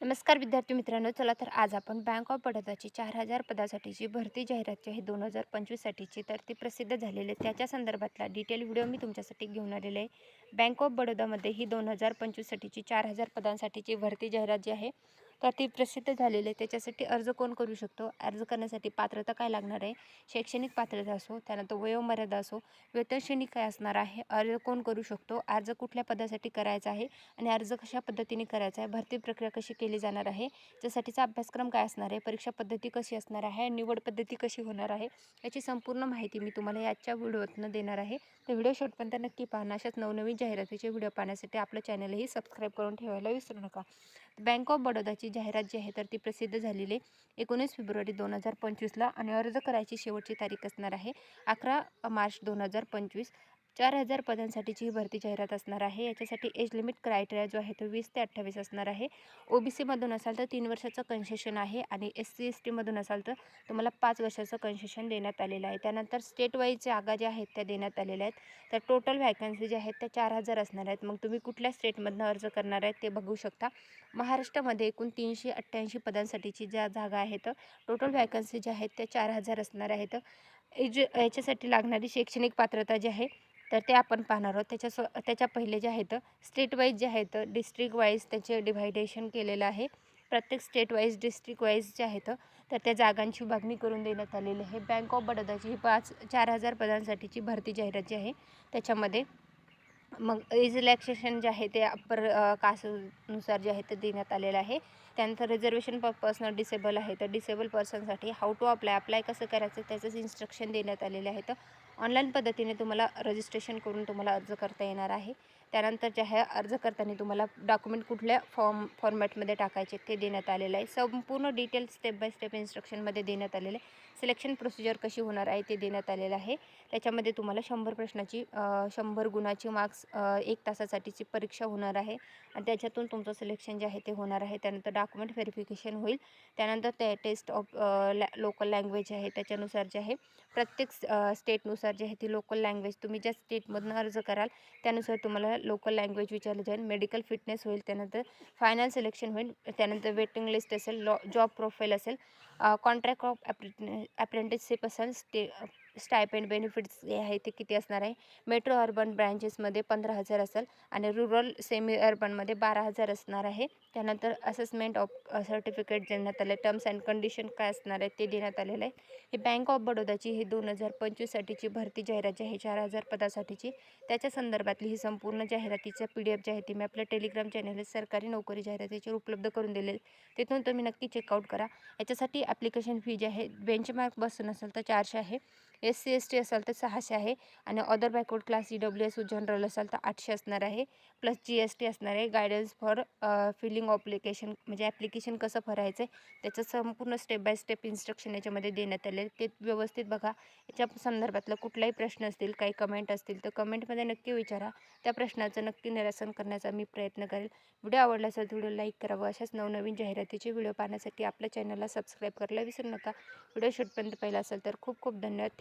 नमस्कार विद्यार्थी मित्रांनो चला तर आज आपण बँक ऑफ बडोदाची चार हजार पदासाठीची भरती जाहिरात जी आहे दोन हजार पंचवीससाठीची तर ती प्रसिद्ध झालेली आहे. त्याच्या संदर्भातला डिटेल व्हिडिओ मी तुमच्यासाठी घेऊन आलेले आहे. बँक ऑफ बडोदामध्ये ही दोन हजार पंचवीससाठीची चार हजार पदांसाठीची भरती जाहिरात जी आहे तो प्रसिद्ध झालेलं आहे त्याच्यासाठी अर्ज कोण करू शकतो? अर्ज करण्यासाठी पात्रता काय लागणार आहे? शैक्षणिक पात्रता असो त्यानंतर वयोमर्यादा असो वेतनश्रेणी काय असणार आहे? अर्ज कोण करू शकतो? अर्ज कुठल्या पदासाठी करायचा आहे? आणि अर्ज कशा पद्धतीने करायचा आहे? भरती प्रक्रिया कशी केली जाणार आहे? त्यासाठीचा अभ्यासक्रम काय असणार आहे? परीक्षा पद्धती कशी असणार आहे? निवड पद्धती कशी होणार आहे? याची संपूर्ण माहिती मी तुम्हाला याच्या व्हिडिओतनं देणार आहे. तर व्हिडिओ शॉर्टपर्यंत नक्की पाहणं अशाच नवनवीन जाहिरातीचे व्हिडिओ पाहण्यासाठी आपलं चॅनलही सबस्क्राईब करून ठेवायला विसरू नका. बँक ऑफ बडोदाची जाहिरात जी आहे तर ती प्रसिद्ध झालेली आहे. एकोणीस फेब्रुवारी दोन हजार पंचवीसला आणि अर्ज करायची शेवटची तारीख असणार आहे अकरा मार्च दोन हजार पंचवीस. चार हजार पदांसाठीची ही भरती जाहिरात असणार आहे. याच्यासाठी एज लिमिट क्रायटेरिया जो आहे तो वीस ते अठ्ठावीस असणार आहे. ओ बी सीमधून असाल तर तीन वर्षाचं कन्सेशन आहे आणि एस सी एस टीमधून असाल तर तुम्हाला पाच वर्षाचं कन्सेशन देण्यात आलेलं आहे. त्यानंतर स्टेट वाईज जागा ज्या आहेत त्या देण्यात आलेल्या आहेत. तर टोटल व्हॅकन्सी ज्या आहेत त्या चार हजार असणार आहेत. मग तुम्ही कुठल्या स्टेटमधनं अर्ज करणार आहेत ते बघू शकता. महाराष्ट्रामध्ये एकूण तीनशे अठ्ठ्याऐंशी पदांसाठीची ज्या जागा आहेत टोटल व्हॅकन्सी ज्या आहेत त्या चार हजार असणार आहेत. एज याच्यासाठी लागणारी शैक्षणिक पात्रता जी आहे तर ते आपण पाहणार आहोत. त्याच्या स्व त्याच्या पहिले जे आहेत स्टेट वाईज जे आहेत डिस्ट्रिक्ट वाईज त्याचे डिव्हायडेशन केलेलं आहे. प्रत्येक स्टेट वाईज डिस्ट्रिक्ट वाईज जे आहेत तर त्या जागांची विभागणी करून देण्यात आलेली आहे. बँक ऑफ बडोदाची ही पाच चार हजार पदांसाठीची भरती जाहिरात जी आहे त्याच्यामध्ये मग एज रिलॅक्सेशन जे आहे ते अप्पर कास्टनुसार जे आहे ते देण्यात आलेलं आहे. त्यानंतर रिझर्वेशन प पर्सनल डिसेबल आहे. तर डिसेबल पर्सनसाठी हाऊ टू अप्लाय अप्लाय कसं करायचं त्याचंच इन्स्ट्रक्शन देण्यात आलेले तर ऑनलाईन पद्धतीने तुम्हाला रजिस्ट्रेशन करून तुम्हाला अर्ज करता येणार आहे. त्यानंतर जे आहे अर्ज करताना तुम्हाला डॉक्युमेंट कुठल्या फॉर्म फॉर्मॅटमध्ये टाकायचे ते देण्यात आलेलं आहे. संपूर्ण डिटेल स्टेप बाय स्टेप इन्स्ट्रक्शनमध्ये देण्यात आलेलं आहे. सिलेक्शन प्रोसिजर कशी होणार आहे ते देण्यात आलेलं आहे. त्याच्यामध्ये तुम्हाला शंभर प्रश्नाची शंभर गुणाची मार्क्स एक तासासाठीची परीक्षा होणार आहे. आणि त्याच्यातून तुमचं सिलेक्शन जे आहे ते होणार आहे. त्यानंतर डॉक्युमेंट व्हेरिफिकेशन होईल. त्यानंतर ते टेस्ट ऑफ लॅ लोकल लँग्वेज आहे. त्याच्यानुसार जे आहे प्रत्येक स्टेटनुसार जे आहे ती लोकल लँग्वेज तुम्ही ज्या स्टेटमधून अर्ज कराल त्यानुसार तुम्हाला लोकल लँग्वेज विचारलं जाईल. मेडिकल फिटनेस होईल त्यानंतर फायनल सिलेक्शन होईल त्यानंतर वेटिंग लिस्ट असेल लॉ जॉब प्रोफाईल असेल. कॉन्ट्रॅक्ट ऑफ ॲप्रेंटिसशिप असेल स्टे स्टायपेंड बेनिफिट्स जे आहे ते किती असणार आहे? मेट्रो अर्बन ब्रँचेसमध्ये पंधरा हजार असेल आणि रुरल सेमी अर्बनमध्ये बारा हजार असणार आहे. त्यानंतर असेसमेंट ऑफ सर्टिफिकेट देण्यात आलं. टर्म्स अँड कंडिशन काय असणार आहे ते देण्यात आलेलं आहे. ही बँक ऑफ बडोदाची ही दोन हजार पंचवीससाठीची भरती जाहिरात जी आहे चार हजार पदासाठीची त्याच्या संदर्भातली ही संपूर्ण जाहिरातीचा पी डी एफ जे आहे ती मी आपल्या टेलिग्राम चॅनल सरकारी नोकरी जाहिरातीची उपलब्ध करून दिलेली तिथून तुम्ही नक्की चेकआउट करा. याच्यासाठी ॲप्लिकेशन फी जी आहे बेंचमार्क बसून असेल तर चारशे आहे. एस सी एस टी असाल तर सहाशे आहे आणि other backward class E W S general असाल तर आठशे असणार आहे. प्लस जी एस टी असणार आहे. गायडन्स फॉर फिलिंग ऑप्लिकेशन म्हणजे ॲप्लिकेशन कसं भरायचं आहे त्याचं संपूर्ण स्टेप बाय स्टेप इन्स्ट्रक्शन याच्यामध्ये देण्यात आले ते व्यवस्थित बघा. याच्या संदर्भातलं कुठलाही प्रश्न असतील काही कमेंट असतील तर कमेंटमध्ये नक्की विचारा. त्या प्रश्नाचं नक्की निरासन करण्याचा मी प्रयत्न करेल. व्हिडिओ आवडला असेल तर व्हिडिओ लाईक करावं अशाच नवनवीन जाहिरातीचे व्हिडिओ पाहण्यासाठी आपल्या चॅनलला सबस्क्राईब करायला विसरू नका. व्हिडिओ शेवटपर्यंत पाहिला असेल तर खूप खूप धन्यवाद.